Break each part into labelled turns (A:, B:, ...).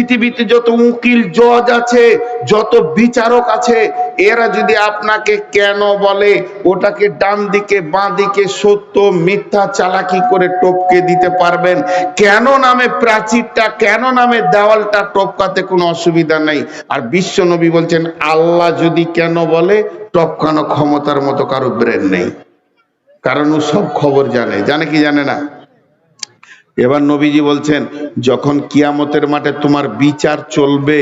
A: পৃথিবীতে যত উকিল, জজ আছে, যত বিচারক আছে, এরা যদি আপনাকে কেন বলে, ওটাকে ডান দিকে বাঁ দিকে সত্য, মিথ্যা, চালাকি করে টপকে দিতে পারবেন। কেন নামে প্রাচীরটা, কেন নামে দেওয়ালটা টপকাতে কোনো অসুবিধা নেই? আর বিশ্ব নবী বলছেন, আল্লাহ যদি কেন বলে, টপকানো ক্ষমতার মতো কারও ব্রেন নেই। কারণ ও সব খবর জানে। জানে কি জানে না? এবার নবীজি বলছেন, যখন কিয়ামতের মাঠে তোমার বিচার চলবে,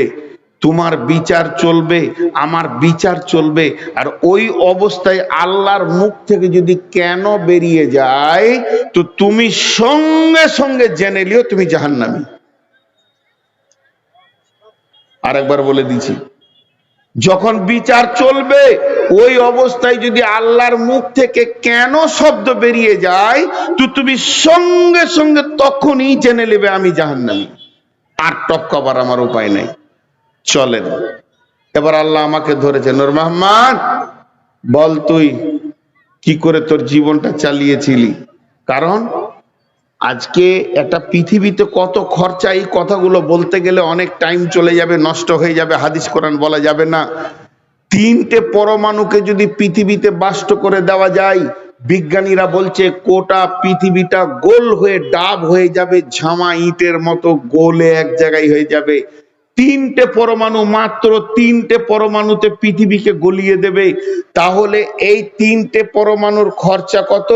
A: তোমার বিচার চলবে, আমার বিচার চলবে, আর ওই অবস্থায় আল্লাহর মুখ থেকে যদি কেন বেরিয়ে যায়, তো তুমি সঙ্গে সঙ্গে জেনে লিও তুমি জাহান্নামী। আরেকবার বলে দিছি যখন বিচার চলবে, ওই অবস্থায় যদি আল্লাহর মুখ থেকে কেন শব্দ বেরিয়ে যায়, তো তুমি সঙ্গে সঙ্গে তখনই জেনে নেবে আমি জাহান্নামী। আর টপকাবার আমার উপায় নেই। চলেন। এবার আল্লাহ আমাকে ধরেছে, নূর মোহাম্মদ বল তুই, কি করে তোর জীবনটা চালিয়েছিলি? কারণ আজকে একটা পৃথিবীতে কত খরচা, এই কথাগুলো বলতে গেলে অনেক টাইম চলে যাবে, নষ্ট হয়ে যাবে, হাদিস কোরআন বলা যাবে না। তিনটে পরমাণুকে যদি পৃথিবীতে বাস্ত করে দেওয়া যায়, বিজ্ঞানীরা বলছে কোটা পৃথিবীটা গোল হয়ে ডাব হয়ে যাবে, ঝামা ইটের মতো গোলে এক জায়গায় হয়ে যাবে। তিনটে পরমাণু মাত্র তিনটে পরমাণুতে পৃথিবীকে গলিয়ে দেবে। তাহলে এই তিনটে পরমাণুর খরচা কত?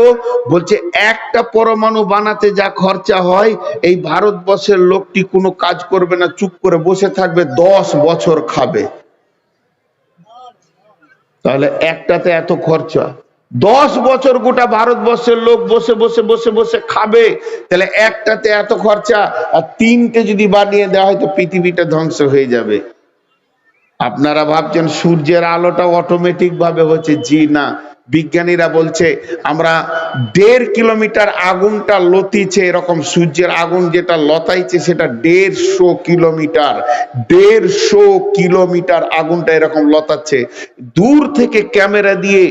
A: বলছে একটা পরমাণু বানাতে যা খরচা হয়, এই ভারতবর্ষের লোকটি কোনো কাজ করবে না, চুপ করে বসে থাকবে, দশ বছর খাবে। তাহলে একটাতে এত খরচা? দশ বছর গোটা ভারতবর্ষের লোক বসে বসে বসে বসে খাবে। তাহলে একটাতে এত খরচা, আর তিনটে যদি বানিয়ে দেওয়া হয় তো পৃথিবীটা ধ্বংস হয়ে যাবে। আপনারা ভাবছেন সূর্যের আলোটা অটোমেটিক ভাবে হচ্ছে জি না। বিজ্ঞানীরা বলছে, আমরা দেড় কিলোমিটার আগুনটা লতিছে, এরকম সূর্যের আগুন যেটা লতাইছে সেটা দেড়শো কিলোমিটার দেড়শো কিলোমিটার আগুনটা এরকম লতাচ্ছে। দূর থেকে ক্যামেরা দিয়ে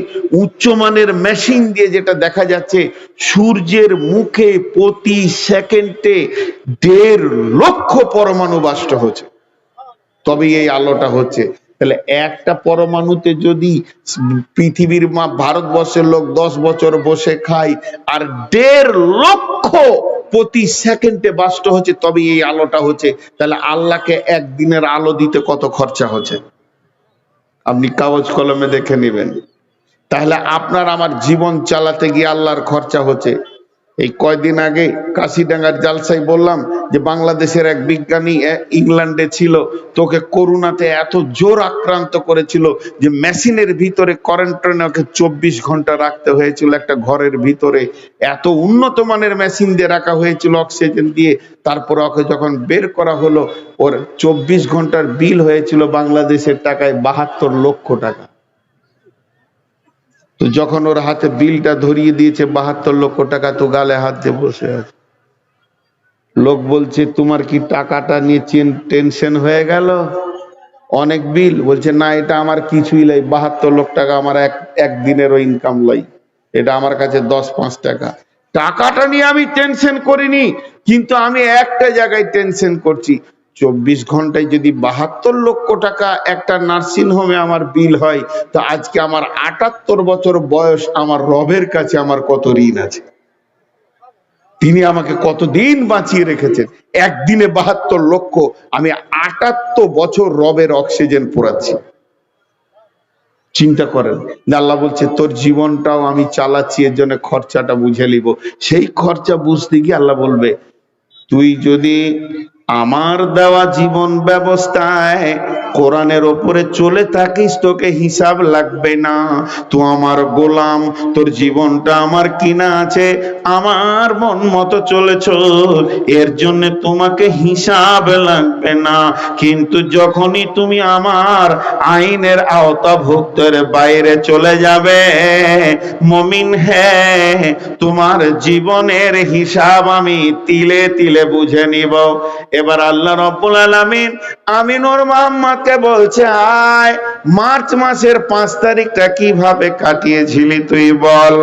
A: উচ্চমানের মেশিন দিয়ে যেটা দেখা যাচ্ছে, সূর্যের মুখে প্রতি সেকেন্ডে দেড় লক্ষ পরমাণু বাষ্ট হচ্ছে। তবে এই আলোটা হচ্ছে। তাহলে একটা পরমাণুতে যদি পৃথিবীর মা ভারতবর্ষের লোক দশ বছর বসে খায় আর দেড় লক্ষ প্রতি সেকেন্ডে বাষ্ট হচ্ছে তবে এই আলোটা হচ্ছে। তাহলে আল্লাহকে একদিনের আলো দিতে কত খরচা হচ্ছে? আপনি কাগজ কলমে দেখে নেবেন। তাহলে আপনার আমার জীবন চালাতে গিয়ে আল্লাহর খরচা হচ্ছে। এই কয়দিন আগে কাশিডাঙ্গার জালসাই বললাম যে বাংলাদেশের এক বিজ্ঞানী ইংল্যান্ডে ছিল। তোকে করোনাতে এত জোর আক্রান্ত করেছিল যে মেশিনের ভিতরে কারেন্ট ওকে চব্বিশ ঘণ্টা রাখতে হয়েছিল। একটা ঘরের ভিতরে এত উন্নত মানের মেশিন দিয়ে রাখা হয়েছিল অক্সিজেন দিয়ে। তারপরে ওকে যখন বের করা হলো, ওর চব্বিশ ঘণ্টার বিল হয়েছিল বাংলাদেশের টাকায় বাহাত্তর লক্ষ টাকা। তো যখন ওর হাতে বিলটা ধরিয়ে দিয়েছে, বাহাত্তর লক্ষ টাকা, তো গালে হাত দিয়ে বসে আছে। লোক বলছে, তোমার কি টাকাটা নিয়ে টেনশন হয়ে গেল? অনেক বিল। বলছে, না, এটা আমার কিছুই লাই। বাহাত্তর লক্ষ টাকা আমার এক একদিনেরও ইনকাম লাই। এটা আমার কাছে দশ পাঁচ টাকা। টাকাটা নিয়ে আমি টেনশন করিনি, কিন্তু আমি একটা জায়গায় টেনশন করছি। চব্বিশ ঘন্টায় যদি বাহাত্তর লক্ষ টাকা একটা নার্সিং হোমে আমার বিল হয়, তো আজকে আমার আটাত্তর বছর বয়স আমার রবের কাছে আমার কত ঋণ আছে? তিনি আমাকে কতদিন বাঁচিয়ে রেখেছেন? একদিনে বাহাত্তর লক্ষ, আমি আটাত্তর বছর রবের অক্সিজেন পোড়াচ্ছি। চিন্তা করেন, আল্লাহ বলছে, তোর জীবনটাও আমি চালাচ্ছি, এর জন্য খরচাটা বুঝে নিব। সেই খরচা বুঝতে গিয়ে আল্লাহ বলবে, তুই যদি আমার দেওয়া জীবন ব্যবস্থায় কোরআনের ওপরে চলে থাকিস, তোকে হিসাব লাগবে না। তুই আমার গোলাম, তোর জীবনটা আমার কিনা আছে, আমার মন মতো চলেছ, এর জন্য তোমাকে হিসাব লাগবে না। কিন্তু যখনই তুমি আমার আইনের আওতা আওতাভুক্তের বাইরে চলে যাবে, মমিন হ্যাঁ তোমার জীবনের হিসাব আমি তিলে তিলে বুঝে নিব। এবার আল্লাহ রব্বুল আলামিন আমি নূর মোহাম্মদ আমাকে বলছে, আয়, মার্চ মাসের পাঁচ তারিখটা কীভাবে কাটিয়েছিলি তুই বল?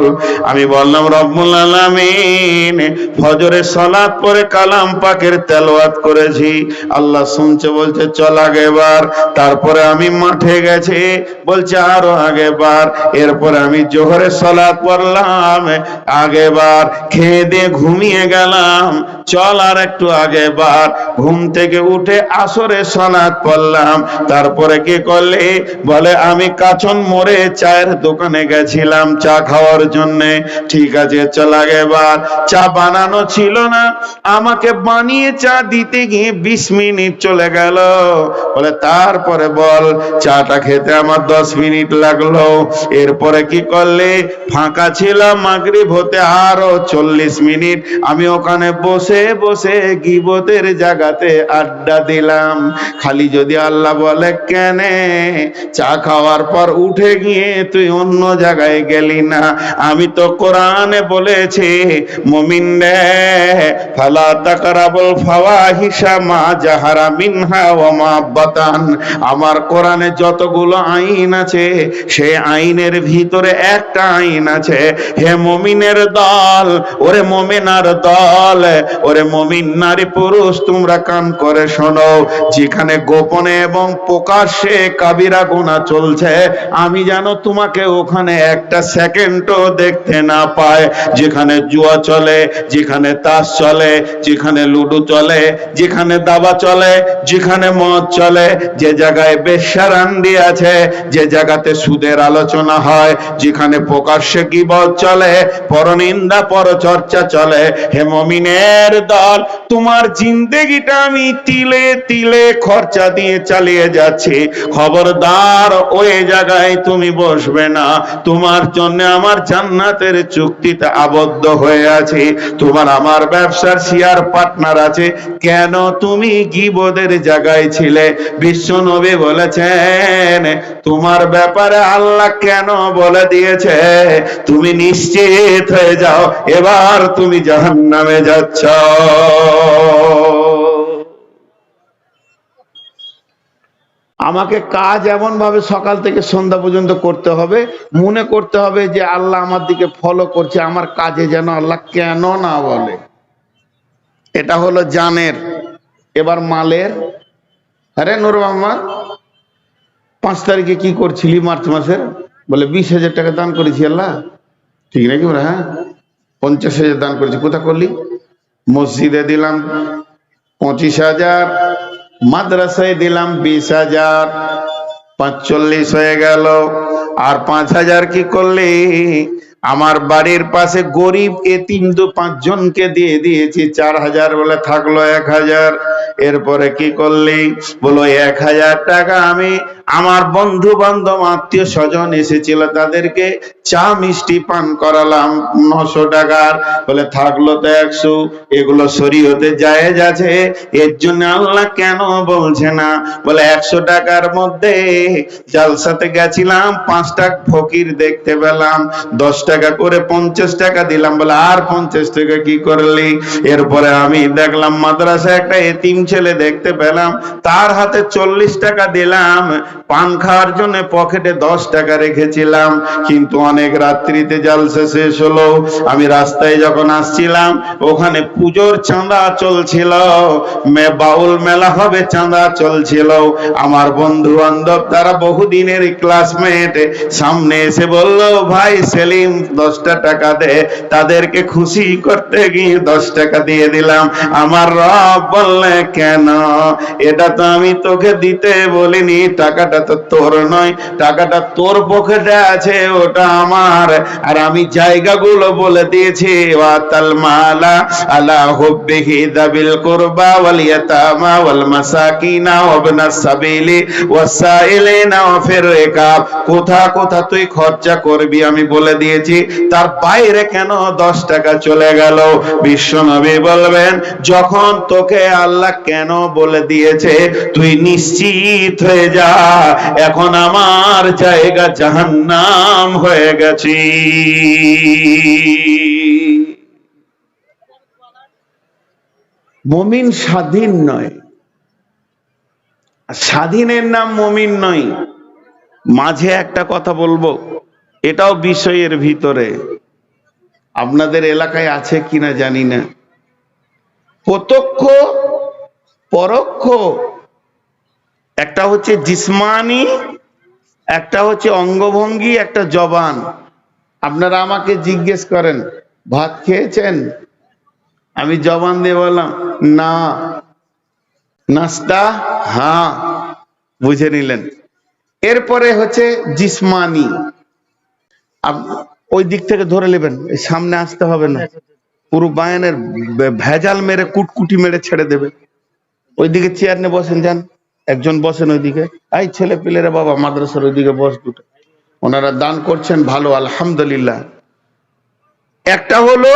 A: আমি বললাম, রব্বুল আলামিন ফজরে সলাৎ পরে কালাম পাকের তেলাওয়াত করেছি। আল্লাহ শুনছে, বলছে, চল আগেবার তারপরে আমি মাঠে গেছি, বলছে, আরও আগেবার এরপরে আমি জোহরে সলাৎ পড়লাম আগেবার খেয়ে দিয়ে ঘুমিয়ে গেলাম, চল আর একটু আগেবার ঘুম থেকে উঠে আসরে সলাৎ পড়লাম। তারপরে কি করলে? বলে, আমি কাচন মোড়ে চায়ের দোকানে গেছিলাম চা খাওয়ার জন্য। ঠিক আছে, চল আগেবার চা বানানো ছিল না। আমাকে বানিয়ে চা দিতে গিয়ে বিশ মিনিট চলে গেল। বলে, তারপরে বল, চাটা খেতে আমার দশ মিনিট লাগল। এরপরে কি করলে? ফাঁকা ছিলাম মাগরিব হতে আরও চল্লিশ মিনিট। আমি ওখানে বসে বসে গিবতের জায়গাতে আড্ডা দিলাম। খালি যদি আল্লাহ বলে, কেনে? চা খাওয়ার পর উঠে গিয়ে তুই অন্য জায়গায় গেলি না। আমি তো কোরআনে বলেছি, মুমিন রে, ফালা তাকরাবুল ফাওয়াহিশা মা জাহারা মিনহা ওয়া মা বাতান। আমার কোরআনে যতগুলো আইন আছে সে আইনের ভিতরে একটা আইন আছে, হে মুমিনের দল, ওরে মুমিনার দল, ওরে মুমিন নারী পুরুষ তোমরা কান করে শোনো, যেখানে গোপনে এবং প্রকাশ্যে কাবিরা গুনাহ চলছে, আমি জানো তোমাকে ওখানে একটা সেকেন্ডও দেখতে না পায় যেখানে জুয়া চলে, যেখানে তাস চলে, যেখানে লুডো চলে, যেখানে দাবা চলে, যেখানে মদ চলে, যে জায়গায় বেশ্যারান্ডি আছে, যে জায়গাতে সুদের আলোচনা হয়, যেখানে প্রকাশ্যে গিবত চলে, পরনিন্দা, পরচর্চা চলে, হে মমিনের দল, তোমার জিন্দেগিটা আমি তিলে তিলে খরচা দিয়ে চালিয়ে যাচ্ছি। খবরদার ওই জায়গায় তুমি বসবে না। তোমার জন্য আমার জান্নাতের চুক্তিতে আবদ্ধ হয়ে আছি। তোমার আমার ব্যবসার শেয়ার পার্টনার আছে। কেন তুমি গিবদের জায়গায় ছিলে? বিশ্ব নবী বলেছেন, তোমার ব্যাপারে আল্লাহ কেন বলে দিয়েছে? তুমি নিশ্চিত হয়ে যাও। এবার তুমি জাহান্নামে যাচ্ছ। আমাকে কাজ এমন ভাবে সকাল থেকে সন্ধ্যা পর্যন্ত করতে হবে। মনে করতে হবে যে আল্লাহ আমার দিকে ফলো করছে, আমার কাজে যেন আল্লাহ কেন না বলে। এটা হলো জানের। এবার মালের। আরে নুর মোহাম্মদ পাঁচ তারিখে কি করছিলি মার্চ মাসের? বলে বিশ হাজার টাকা দান করেছি আল্লাহ। ঠিক নাকি বলে? হ্যাঁ। পঞ্চাশ হাজার দান করেছি। কোথা করলি? মসজিদে দিলাম। পঁচিশ হাজার। মাদ্রাসায় দিলাম বিশ হাজার, পাঁচচল্লিশ হয়ে গেল। আর পাঁচ হাজার কি করলি? আমার বাড়ির পাশে গরিব এ তিন দু পাঁচজনকে দিয়ে দিয়েছি, চার হাজার বলে থাকল এক হাজার। এরপরে কি করলি? বলো, এক হাজার টাকা আমি আমার বন্ধু বান্ধব আত্মীয় স্বজন এসেছিল তাদেরকে চা মিষ্টি পান করালাম, নশো টাকার। বলে, থাকল তো একশো, এগুলো শরীয়তে জায়েজ আছে, এর জন্য আল্লাহ কেন বলছে না? বলে, একশো টাকার মধ্যে জালসাতে গেছিলাম, পাঁচটা ফকির দেখতে পেলাম, দশ টাকা করে পঞ্চাশ টাকা দিলাম। বলে, আর পঞ্চাশ টাকা কি করলি? এরপরে আমি দেখলাম, মাদ্রাসায় একটা এতিম ছেলে দেখতে পেলাম, তার হাতে চল্লিশ টাকা দিলাম পান খাওয়ার জন্য পকেটে দশ টাকা রেখেছিলাম, কিন্তু অনেক রাত্রিতে জালসা শেষ হলো। আমি রাস্তায় যখন আসছিলাম, ওখানে পুজোর চাঁদা চলছিল, মে বাউল মেলা হবে চাঁদা চলছিল। আমার বন্ধু বান্ধব তারা বহুদিনের ক্লাসমেট সামনে এসে বলল, ভাই সেলিম দশটা টাকা দে, তাদেরকে খুশি করতে গিয়ে দশ টাকা দিয়ে দিলাম। আমার রব বললে, কেন? এটা তো আমি তোকে দিতে বলিনি, টাকাটা তো তোর নয়, টাকাটা তোর পকেটে আছে, ওটা আমার। আর আমি জায়গাগুলো বলে দিয়েছি, ওয়াতাল মালা আলা হুব্বিহি দাবিল কুরবা ওয়াল ইয়াতামা ওয়াল মাসাকিনা ওয়া সাবিলি ওয়াসাইলিনা ওয়া কোথা কোথা তুই খরচা করবি আমি বলে দিয়েছি। তার বাইরে কেন দশ টাকা চলে গেল? বিশ্ব বলবেন, যখন তোকে আল্লাহ কেন বলে দিয়েছে, তুই নিশ্চিত হয়ে যা। এখন আমার জায়গা জাহান্নাম হয়ে গেছি। মমিন স্বাধীন নয়। স্বাধীনের নাম মমিন নয়। মাঝে একটা কথা বলব, এটাও বিষয়ের ভিতরে। আপনাদের এলাকায় আছে কিনা জানি না। প্রত্যক্ষ পরোক্ষ একটা হচ্ছে জিসমানি, একটা হচ্ছে অঙ্গভঙ্গি, একটা জবান। আপনারা আমাকে জিজ্ঞেস করেন, ভাত খেয়েছেন? আমি জবান দিয়ে বললাম, না। নাস্তা? হ্যাঁ বুঝে নিলেন। এরপরে হচ্ছে জিসমানি। ওই দিক থেকে ধরে নেবেন সামনে আসতে হবে না। পুরো বায়ানের ভেজাল মেরে, কুটকুটি মেরে ছেড়ে দেবে। ওইদিকে চেয়ার নিয়ে বসেন, যান। একজন বসেন ওইদিকে। এই ছেলে পিলেরা বাবা মাদ্রাসার ওইদিকে বস দুটো। ওনারা দান করছেন, ভালো, আলহামদুলিল্লাহ। একটা হলো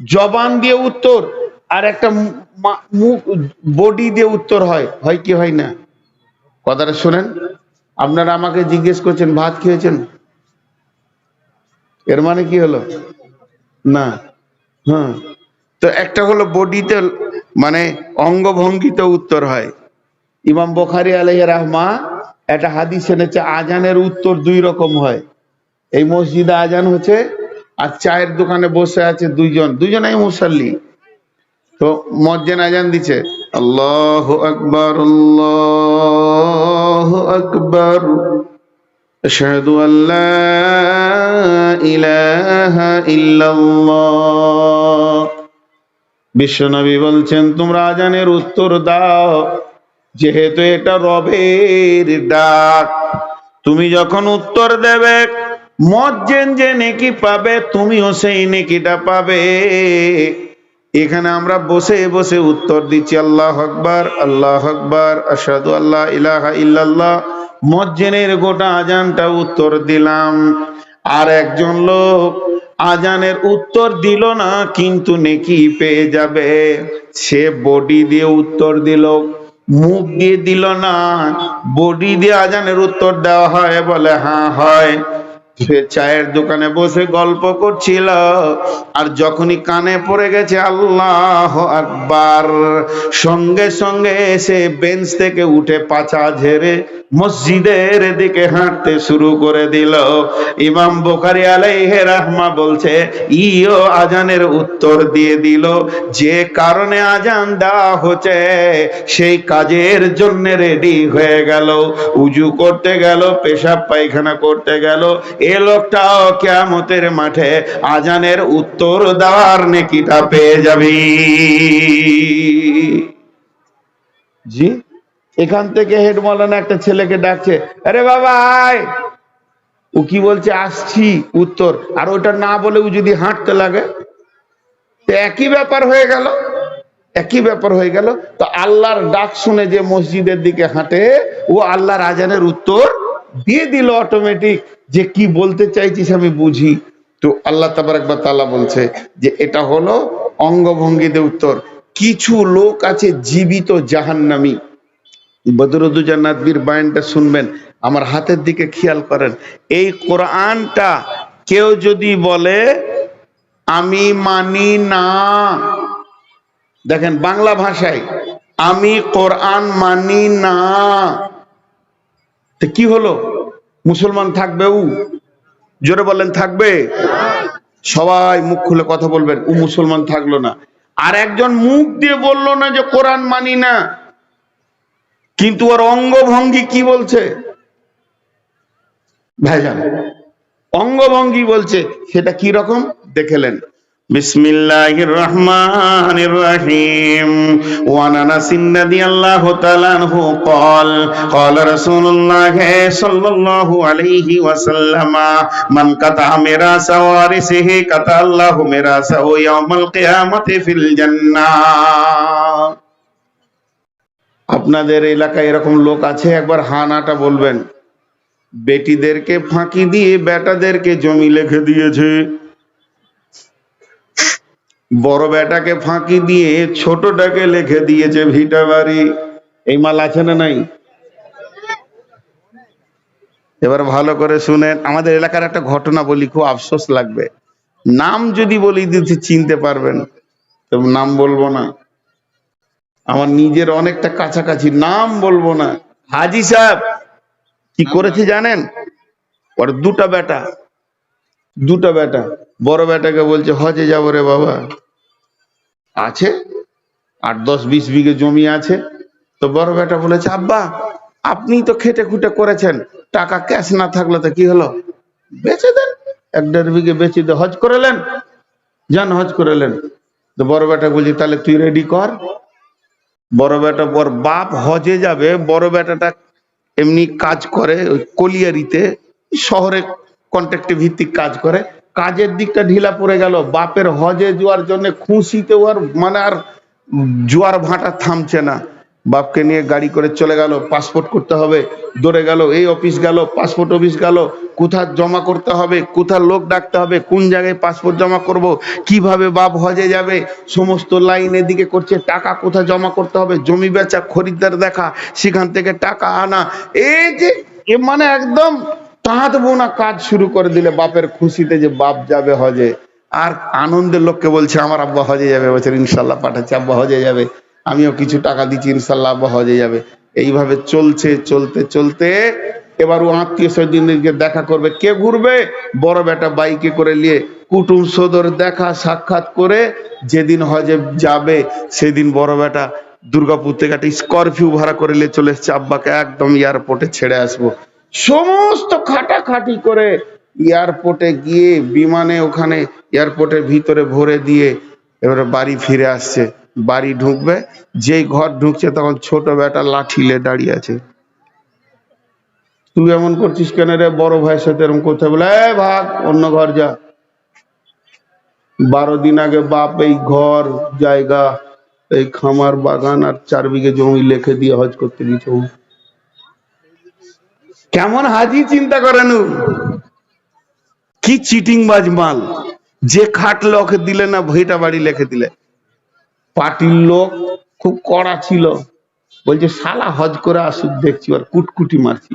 A: জবান দিয়ে উত্তর, আর একটা বডি দিয়ে উত্তর হয়। হয় কি, হয় না? কথাটা শোনেন। আপনারা আমাকে জিজ্ঞেস করছেন, ভাত খেয়েছেন? এর মানে কি হলো? না। হ্যাঁ। তো একটা হলো বডিতে মানে অঙ্গভঙ্গিতে উত্তর হয়। ইমাম বখারি আলাই রাহমা একটা হাদিস এনেছে আজানের উত্তর দুই রকম হয় এই মসজিদে আজান হচ্ছে আর চায়ের দোকানে বসে আছে দুইজন দুইজনাই মুসাল্লি তো মজ্জেন আজান দিছে আল্লাহ আকবর আল্লাহ আকবর أشهد أن لا إله إلا الله বিশ্বনবী বলছেন তোমরা আজানের উত্তর দাও যেহেতু এটা রবের ডাক, তুমি যখন উত্তর দেবে মজ্জেন যে নেকি পাবে, তুমিও সেই নেকিটা পাবে। এখানে আমরা বসে বসে উত্তর দিচ্ছি, আল্লাহ আকবার আল্লাহ আকবার আসাদু আল্লাহ ইলাহা ইল্লাল্লাহ। মজ্জেনের গোটা আজানটা উত্তর দিলাম। আর একজন লোক আজানের উত্তর দিল না, কিন্তু নেকি পেয়ে যাবে। সে বডি দিয়ে উত্তর দিল। মুখ দিয়ে দিল না বডি দিয়ে আজানের উত্তর দেওয়া হয় বলে হ্যাঁ হয়। চায়ের দোকানে বসে গল্প করছিল, আর যখনই কানে পড়ে গেছে আল্লাহ আকবার, সঙ্গে সঙ্গে সে বেঞ্চ থেকে উঠে পাছা ঝেড়ে মসজিদের দিকে হাঁটতে শুরু করে দিল। ইমাম বোখারি আলাইহে রাহমা বলছে, ইও আজানের উত্তর দিয়ে দিল, যে কারণে আজান দেওয়া হচ্ছে, সেই কাজের জন্য রেডি হয়ে গেল। উজু করতে গেল, পেশাব পায়খানা করতে গেল এ লোকটাও কেয়ামতের মাঠে আজানের উত্তর দেওয়ার নেকিটা পেয়ে যাবি। জি, এখান থেকে হেড একটা ছেলেকে ডাকছে, আরে বাবা, আয়। ও কি বলছে, আসছি, উত্তর। আর ওটা না বলে ও যদি হাঁটতে লাগে, তো একই ব্যাপার হয়ে গেল, একই ব্যাপার হয়ে গেল। তো আল্লাহর ডাক শুনে যে মসজিদের দিকে হাঁটে, ও আল্লাহর আজানের উত্তর দিয়ে দিল অটোমেটিক যে কি বলতে চাইছিস আমি বুঝি। তো আল্লাহ তালা বলছে যে, এটা হলো অঙ্গভঙ্গিতে উত্তর। কিছু লোক আছে জীবিত জাহান্নামী। বদরুদ্দুজা বায়ানটা শুনবেন, আমার হাতের দিকে খেয়াল করেন। এই কোরআনটা কেউ যদি বলে, আমি মানি না। দেখেন বাংলা ভাষায়, আমি কোরআন মানি না। কি হলো? মুসলমান থাকবে উ? জোরে বললেন থাকবে? সবাই মুখ খুলে কথা বলবেন ও মুসলমান থাকল না। আর একজন মুখ দিয়ে বলল না যে কোরআন মানি না, কিন্তু ওর অঙ্গভঙ্গি কি বলছে? ভাইজান, অঙ্গভঙ্গি বলছে, সেটা কি রকম? দেখেলেন বিসমিল্লাহির রহমানির রহিম ওয়ান আনাস রাদিয়াল্লাহু তাআলা আনহু قال قال رسول الله صلى الله عليه وسلم من قطع ميراث وارثه قطع الله ميراثه يوم القيامة في الجنة আপনাদের এলাকায় এরকম লোক আছে একবার হানাটা বলবেন বেটিদেরকে ফাঁকি দিয়ে বেটাদেরকে জমি লিখে দিয়েছে বড় বেটাকে ফাঁকি দিয়ে ছোটটাকে লিখে দিয়েছে ভিটা বাড়ি। এই মাল আছে না নাই? এবার ভালো করে শুনেন, আমাদের এলাকার একটা ঘটনা বলি, খুব আফসোস লাগবে। নাম যদি বলি দিতে চিনতে পারবেন, তো নাম বলব না। আমার নিজের অনেকটা কাছাকাছি নাম বলব না। হাজি সাহেব, কি করেছে জানেন? ওর দুটা বেটা দুটা বেটা। বড় বেটাকে বলছে, হজে যাব রে বাবা। আছে, আট, দশ, বিশ বিঘে জমি আছে। তো বড় বেটা বলেছে, আব্বা আপনি তো খেটে খুটে করেছেন, টাকা ক্যাশ না থাকলে তো কি হলো? বেচে দেন, এক দেড় বিঘে বেচে দিয়ে হজ করেলেন যান, হজ করেলেন তো বড় বেটা বলছি, তাহলে তুই রেডি কর। বড় বেটা বর, বাপ হজে যাবে, বড় বেটাটা এমনি কাজ করে, ওই কলিয়ারিতে, শহরে কন্ট্রাক্টে ভিত্তিক কাজ করে। কাজের দিকটা ঢিলা পড়ে গেল। বাপের হজে যাওয়ার জন্য খুশিতে ওর মানে আর জোয়ার ভাটা থামছে না। বাপকে নিয়ে গাড়ি করে চলে গেল, পাসপোর্ট করতে হবে, দৌড়ে গেল, এই অফিস গেল, পাসপোর্ট অফিস গেল, কোথা জমা করতে হবে, কোথা লোক ডাকতে হবে, কোন জায়গায় পাসপোর্ট জমা করব, কীভাবে বাপ হজে যাবে, সমস্ত লাইন এদিকে করছে, টাকা কোথা জমা করতে হবে, জমি বেচা, খরিদ্দার দেখা, সেখান থেকে টাকা আনা, এই যে মানে একদম তাঁত বোনা কাজ শুরু করে দিলে বাপের খুশিতে যে বাপ যাবে হজে। আর আনন্দের লোককে বলছে, আমার আব্বা হজে যাবে। বছর ইনশাল্লাহ পাঠাচ্ছে, আব্বা হজে যাবে। আমিও কিছু টাকা দিচ্ছি, ইনশাল্লাহ আব্বা হজে যাবে। এইভাবে চলছে, চলতে চলতে। এবার ও আত্মীয় স্বজনদেরকে দেখা করবে। কে ঘুরবে? বড় বেটা বাইকে করে নিয়ে কুটুম সদর দেখা সাক্ষাৎ করে যেদিন হজে যাবে, সেদিন বড় বেটা দুর্গাপুর থেকে একটা স্করপিও ভাড়া করে নিয়ে চলে এসছে। আব্বাকে একদম এয়ারপোর্টে ছেড়ে আসব। সমস্ত খাটাখাটি করে এয়ারপোর্টে গিয়ে বিমানে ওখানে এয়ারপোর্টের ভিতরে ভরে দিয়ে এবারে বাড়ি ফিরে আসছে। বাড়ি ঢুকবে, যেই ঘর ঢুকছে তখন ছোট বেটা লাঠিলে দাঁড়িয়ে আছে। তুই এমন করছিস কেন রে? বড় ভাইয়ের সাথে এরকম করতে বলে "এ ভাগ, অন্য ঘর যা। বারো দিন আগে বাপ এই ঘর, জায়গা, এই খামার, বাগান আর চার বিঘে জমি লিখে দিয়ে হজ করতে ও। কেমন হাজি চিন্তা করেন কি চিটিং বাজ মাল? যে খাটলে ওকে দিলে না ভইটা বাড়ি লিখে দিলে। পার্টির লোক খুব কড়া ছিল। বলছে, শালা হজ করে আসুক, দেখছি আর কুটকুটি মারছি।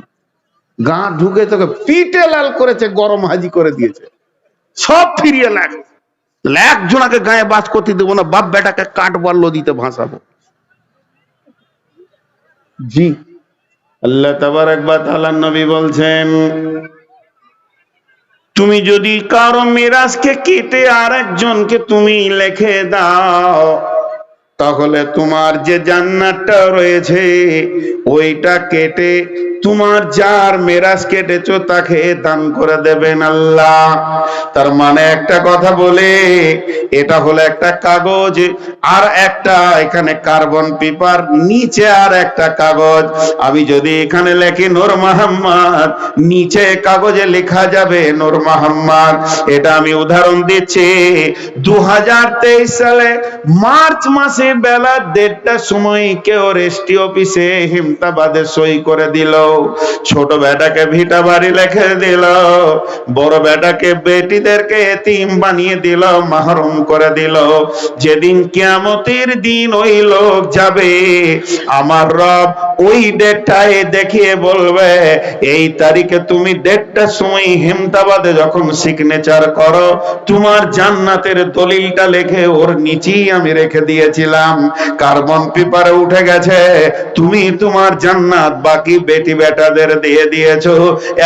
A: গা ঢুকে তোকে পিটে লাল করেছে, গরম হাজি করে দিয়েছে। সব ফিরিয়ে লাগ একজনাকে গায়ে বাস করতে দেবো না, বাপ বেটাকে কাঠ কাটবার লদিতে ভাসাবো। জি। আল্লাহ তাবার একবার তালান নবী বলছেন, তুমি যদি কারও মিরাজকে কেটে আর একজনকে তুমি লেখে দাও তাহলে তোমার যে জান্নাতটা রয়েছে, ওইটা কেটে তোমার যার মেরাজ কেটেছো তাকে দান করে দেবেন আল্লাহ। তার মানে একটা কথা বলে, এটা হলো একটা কাগজ, আর একটা এখানে কার্বন পেপার, নিচে আর একটা কাগজ। আমি যদি এখানে লেখি নূর মোহাম্মদ নিচে কাগজে লেখা যাবে নূর মোহাম্মদ এটা আমি উদাহরণ দিচ্ছি দু হাজার তেইশ সালে মার্চ মাসে বেলা দেড়টার সময় কেউ রেস্টি অফিসে হেমতাবাদে সই করে দিল। ছোট বেটাকে ভিটা বাড়ি লিখে দিল। বড় বেটাকে বেটিদেরকে এতিম বানিয়ে দিল, মাহরুম করে দিল। যেদিন কিয়ামতের দিন ওই লোক যাবে, আমার রব ওই ডেটটায় দেখিয়ে বলবে, এই তারিখে তুমি ডেটটার সময় হেমতাবাদে যখন সিগনেচার করো, তোমার জান্নাতের দলিলটা লেখে ওর নিচেই আমি রেখে দিয়েছিলাম। কার্বন পেপারে উঠে গেছে, তুমি তোমার জান্নাত বাকি বেটি বেটাদের দিয়ে দিয়েছ।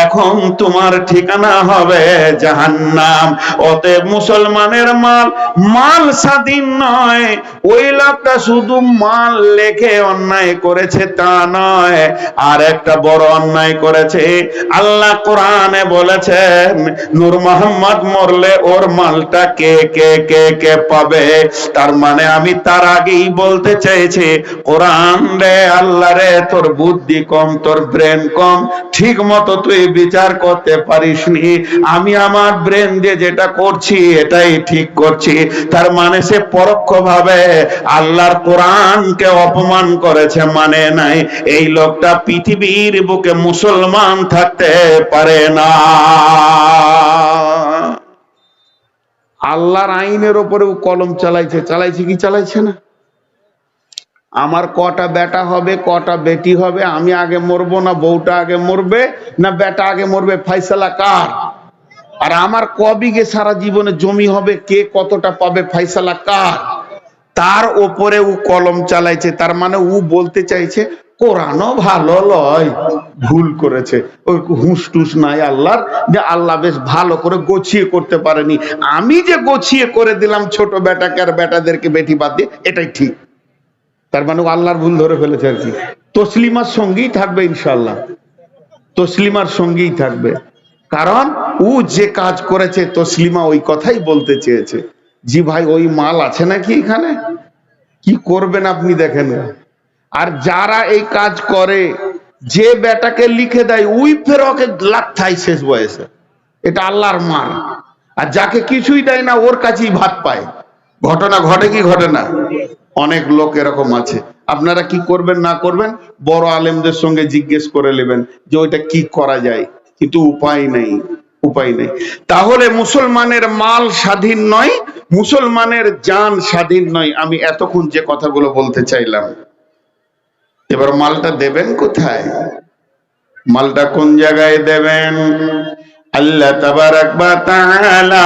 A: এখন তোমার ঠিকানা হবে জাহান্নাম। অতএব মুসলমানের মাল মাল স্বাধীন নয়। ওই লোকটা শুধু মাল লেখে অন্যায় করেছে তা নয়। আর একটা বড় অন্যায় করেছে। আল্লাহ কোরআনে বলেছেন, নূর মোহাম্মদ মরলে ওর মালটা কে কে কে কে পাবে? তার মানে আমি তার আগেই বলতে চেয়েছি, কোরআন রে আল্লাহ রে, তোর বুদ্ধি কম, তোর ব্রেন কম ঠিক মতো তুই বিচার করতে পারিসনি। আমি আমার ব্রেন দিয়ে যেটা করছি, এটাই ঠিক করছি। তার মানে সে পরোক্ষ ভাবে আল্লাহর কোরআনকে অপমান করেছে মানে নাই, এই লোকটা পৃথিবীর বুকে মুসলমান থাকতে পারে না। আল্লাহর আইনের ওপরেও কলম চালাইছে চালাইছে কি চালাইছে না? আমার কটা বেটা হবে, কটা বেটি হবে, আমি আগে মরবো না, বউটা আগে মরবে, না বেটা আগে মরবে ফাইসালা কার? আর আমার কবিগে সারা জীবনে জমি হবে, কে কতটা পাবে ফাইসালা কার? তার ওপরে ও কলম চালাইছে, তার মানে ও বলতে চাইছে, কোরআনও ভালো লয়, ভুল করেছে। ওই হুঁস টুস নাই আল্লাহর, যে আল্লাহ বেশ ভালো করে গোছিয়ে করতে পারেনি। আমি যে গোছিয়ে করে দিলাম ছোট বেটাকে আর বেটাদেরকে বেটি বাদ দিয়ে, এটাই ঠিক। তার মানে আল্লাহর ভুল ধরে ফেলেছে আর কি। তসলিমার সঙ্গেই থাকবে ইনশাল্লাহ তসলিমার সঙ্গেই থাকবে। কারণ ও যে কাজ করেছে, তসলিমা ওই কথাই বলতে চেয়েছে। জি ভাই, ওই মাল আছে নাকি এখানে? কি করবেন আপনি দেখেন। আর যারা এই কাজ করে, যে বেটাকে লিখে দেয় উই ফের ওকে লাথাই শেষ বয়সে। এটা আল্লাহর মার আর যাকে কিছুই দেয় না, ওর কাছেই ভাত পায়। ঘটনা ঘটে কি ঘটে না? অনেক লোক এরকম আছে। আপনারা কি করবেন, না করবেন, বড় আলেমদের সঙ্গে জিজ্ঞেস করে নেবেন যে ওইটা কি করা যায়। কিন্তু উপায় নেই উপায় নেই। তাহলে মুসলমানের মাল স্বাধীন নয়, মুসলমানের জান স্বাধীন নয়। আমি এতক্ষণ যে কথাগুলো বলতে চাইলাম, এবার মালটা দেবেন কোথায়? মালটা কোন জায়গায় দেবেন? আল্লাহ তাবারাক বা তাআলা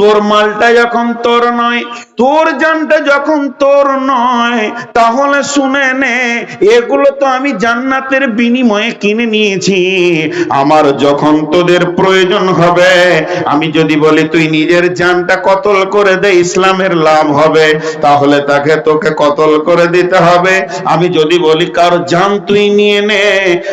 A: তোর মালটা যখন তোর নয়, তোর জানটা যখন তোর নয়, তাহলে শুনে নে, এগুলো তো আমি জান্নাতের বিনিময়ে কিনে নিয়েছি। আমার যখন তোদের প্রয়োজন হবে, আমি যদি বলি, তুই নিজের জানটা কতল করে দে, ইসলামের লাভ হবে। তাহলে তাকে তোকে কতল করে দিতে হবে। আমি যদি বলি, কার জান তুই নিয়ে নে।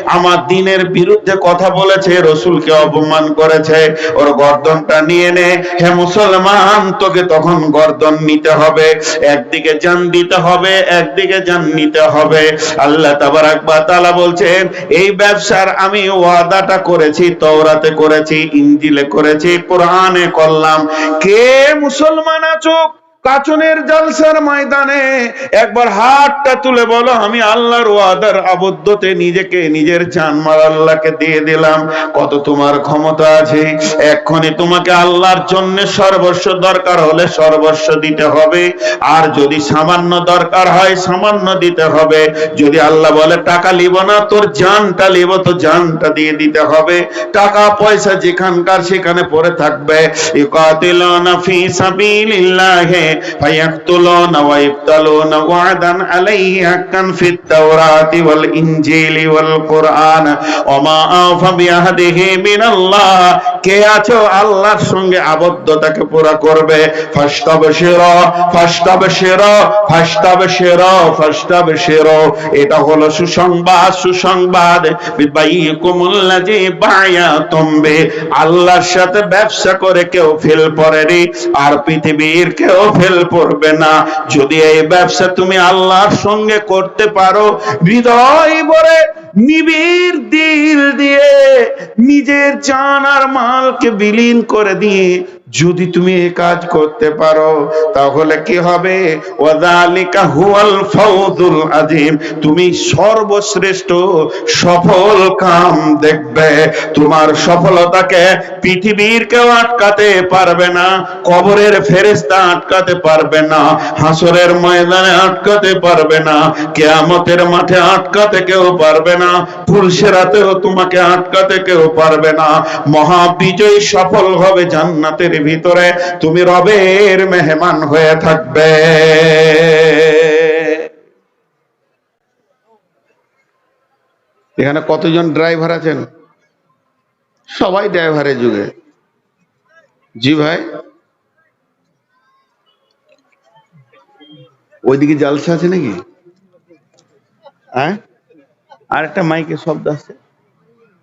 A: আমার দিনের বিরুদ্ধে কথা বলেছে, রসুলকে অপমান করেছে। ওর গর্দনটা নিয়ে নে। হে মুসলমান, তোকে তখন গর্দন নিতে হবে। একদিকে জান দিতে হবে, একদিকে জান নিতে হবে। আল্লাহ তাবারাক বলছেন, এই ব্যবসার আমি ওয়াদাটা করেছি, তওরাতে করেছি ইঞ্জিলে করেছি, কোরআনে করলাম। কে মুসলমান আছো? কাচনের জালসার ময়দানে একবার হাতটা তুলে বলো, আমি আল্লাহর ওয়াদার আবদ্ধতে নিজেকে, নিজের জানমাল আল্লাহকে দিয়ে দিলাম। কত তোমার ক্ষমতা আছে? এক্ষণে তোমাকে আল্লাহর জন্য সর্বস্ব দরকার হলে সর্বস্ব দিতে হবে। আর যদি সামান্য দরকার হয়, সামান্য দিতে হবে। যদি আল্লাহ বলে, টাকা লিব না, তোর জানটা লিব, তো জানটা দিয়ে দিতে হবে। টাকা, পয়সা যেখানকার সেখানে পড়ে থাকবে। ইকাতিলুনা ফি সাবিলিল্লাহি ওয়াদান আলাইহি হাক্কান ফিত তাওরাতি ওয়াল ইনজিলি ওয়াল কুরআন। ওয়া মা আফা বিআহদিহি মিনাল্লাহ। কে আছো? আল্লাহর সঙ্গে আবদ্ধতাকে পুরা করবে। এটা হলো সুসংবাদ সুসংবাদ। আল্লাহর সাথে ব্যবসা করে কেউ ফেল পড়েনি, আর পৃথিবীর কেউ ফেল পড়বে না। যদি এই ব্যবসা তুমি আল্লাহর সঙ্গে করতে পারো, হৃদয় ভরে নিবিড় দিল দিয়ে নিজের জান আর মালকে বিলীন করে দিয়ে যদি তুমি এই কাজ করতে পারো, তাহলে কি হবে? তুমি সর্বশ্রেষ্ঠ সফল কাম দেখবে। তোমার সফলতাকে পৃথিবীর কেউ আটকাতে পারবে না, কবরের ফেরেশতা আটকাতে পারবে না, হাসরের ময়দানে আটকাতে পারবে না, কেয়ামতের মাঠে আটকাতে কেউ পারবে না, ফুলসেরাতেও তোমাকে আটকাতে কেউ পারবে না। মহা বিজয় সফল হবে জান্নাতের ভিতরে তুমি রবের মেহমান হয়ে থাকবে। এখানে কতজন ড্রাইভার আছেন? সবাই ড্রাইভারের যুগে। জি ভাই। ওইদিকে জালসা আছে নাকি? হ্যাঁ? আর একটা মাইকে শব্দ আছে।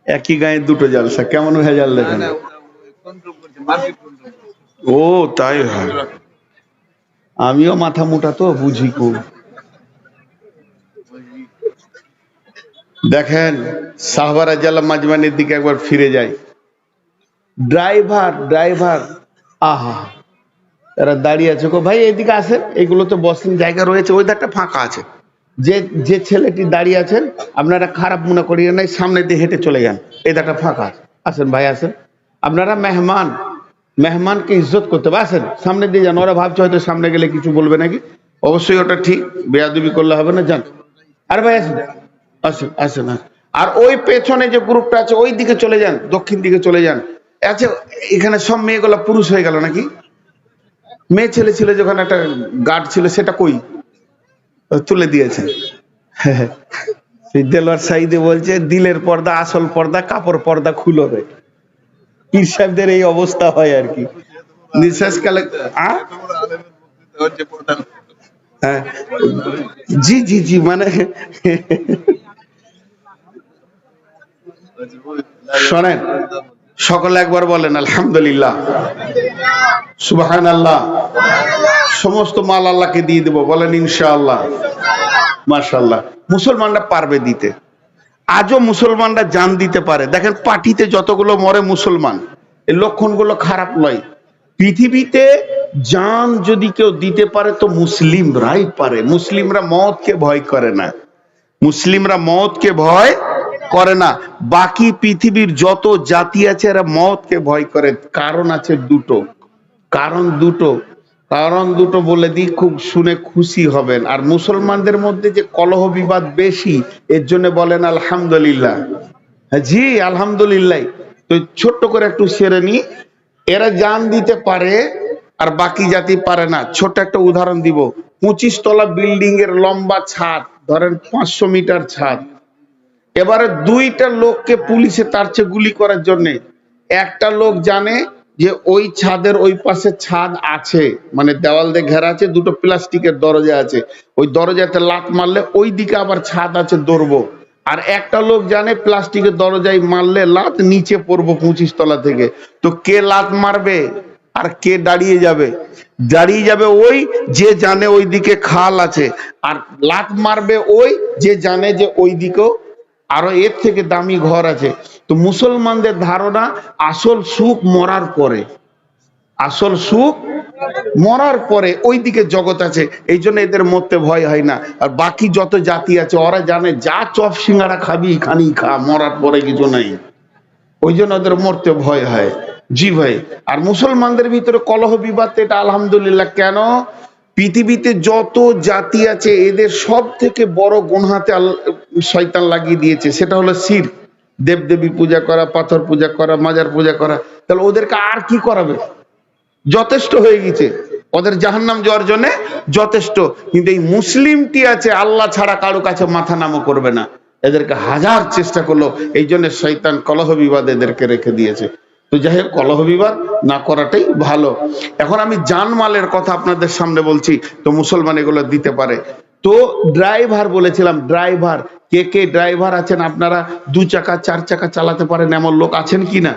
A: একই গায়ে দুটো জালসা। কেমন ভেজাল দেখেন? ও, তাই হয়। আমিও মাথা মোটা তো, বুঝি খুব দেখেন শাহবারা জালা মাজমানের দিকে একবার ফিরে যাই ড্রাইভার ড্রাইভার, আহা। এরা দাঁড়িয়ে আছে কো, ভাই, এইদিকে আসেন। এগুলো তো বসেন জায়গা রয়েছে ওই ধারটা ফাঁকা আছে। যে যে ছেলেটি দাঁড়িয়ে আছেন, আপনারা খারাপ মনে করিয়ে নাই সামনে দিয়ে হেঁটে চলে যান। এই ধারটা ফাঁকা আছে। আসেন ভাই, আসেন। আপনারা মেহমান মেহমানকে ইজ্জত করতে আসেন, সামনে দিয়ে যান। ওরা ভাবছে হয়তো সামনে গেলে কিছু বলবে নাকি? অবশ্যই ওটা ঠিক, বেয়াদবি করলে হবে না, যান। আর ভাই, আসেন। আসেন আসেন। আর ওই পেছনে যে গ্রুপটা আছে, ওই দিকে চলে যান, দক্ষিণ দিকে চলে যান। আচ্ছা এখানে সব মেয়েগুলো পুরুষ হয়ে গেল নাকি? মেয়ে ছেলে ছিল যখন একটা গার্ড ছিল, সেটা কই? তুলে দিয়েছেন সেই দেলোয়ার সাইদে বলছে, দিলের পর্দা, আসল পর্দা, কাপড় পর্দা খুলো রে পীর সাহেবদের এই অবস্থা হয় আর কি। নিঃশ্বাস কালে হ্যাঁ। জি জি জি মানে শোনেন সকলে একবার বলেন আলহামদুলিল্লাহ। সুবাহান আল্লাহ সমস্ত মাল আল্লাহকে দিয়ে দেবো বলেন ইনশাআল্লাহ। মাশাআল্লাহ। মুসলমানরা পারবে দিতে। আজও মুসলমানরা জান দিতে পারে। দেখেন পার্টিতে যতগুলো মরে মুসলমান এই লক্ষণগুলো খারাপ নয়। পৃথিবীতে জান যদি কেউ দিতে পারে তো মুসলিমরাই পারে। মুসলিমরা মতকে ভয় করে না। মুসলিমরা মতকে ভয় করে না। বাকি পৃথিবীর যত জাতি আছে এরা মতকে ভয় করে। কারণ আছে দুটো। কারণ দুটো। কারণ দুটো বলে দিই খুব শুনে খুশি হবেন। আর মুসলমানদের মধ্যে যে কলহ বিবাদ বেশি এর জন্য বলেন আলহামদুলিল্লাহ। হ্যাঁ, জি আলহামদুলিল্লাহ। তো ছোট্ট করে একটু সেরে নি এরা জান দিতে পারে আর বাকি জাতি পারে না। ছোট একটা উদাহরণ দিব। পঁচিশ তলা বিল্ডিং এর লম্বা ছাদ ধরেন পাঁচশো মিটার ছাদ। এবারে দুইটা লোককে পুলিশে তারছে গুলি করার জন্য। একটা লোক জানে যে ওই ছাদের ওই পাশে ছাদ আছে মানে দেওয়াল দিয়ে ঘেরা আছে, দুটো প্লাস্টিকের দরজা আছে। ওই দরজাতে লাত মারলে ওই দিকে আবার ছাদ আছে দৌড়বো। আর একটা লোক জানে প্লাস্টিকের দরজায় মারলে লাত নিচে পড়ব পঁচিশ তলা থেকে। তো কে লাত মারবে? আর কে দাঁড়িয়ে যাবে? দাঁড়িয়ে যাবে ওই যে জানে ওই দিকে খাল আছে। আর লাত মারবে ওই যে জানে যে ওই দিকেও আরও এর থেকে দামি ঘর আছে। তো মুসলমানদের ধারণা আসল সুখ মরার পরে। আসল সুখ মরার পরে ওই দিকে জগৎ আছে, এই জন্য এদের মরতে ভয় হয় না। আর বাকি যত জাতি আছে, ওরা জানে যা চপ সিঙ্গারা খাবি খানি খা, মরার পরে কিছু নাই। ওই জন্য ওদের মরতে ভয় হয়। জি ভাই, আর মুসলমানদের ভিতরে কলহ বিবাদ, এটা আলহামদুলিল্লাহ। কেন? পৃথিবীতে যত জাতি আছে, এদের সব থেকে বড় গুনহাতে শয়তান লাগিয়ে দিয়েছে। সেটা হলো শির। দেবদেবী পূজা করা, পাথর পূজা করা, মাজার পূজা করা। তাহলে ওদেরকে আর কি করাবে? যথেষ্ট হয়ে গেছে। ওদের জাহান্নাম যাওয়ার জন্য যথেষ্ট। কিন্তু এই মুসলিমটি আছে, আল্লাহ ছাড়া কারও কাছে মাথা নামও করবে না। এদেরকে হাজার চেষ্টা করল। এই জন্য শৈতান কলহ বিবাদ এদেরকে রেখে দিয়েছে। তো যাই হোক কলহ বিবাদ না করাটাই ভালো। এখন আমি জানমালের কথা আপনাদের সামনে বলছি, তো মুসলমান এগুলো দিতে পারে। তো ড্রাইভার বলেছিলাম, ড্রাইভার, কে কে ড্রাইভার আছেন আপনারা? দু চাকা, চার চাকা চালাতে পারেন, এমন লোক আছেন কি না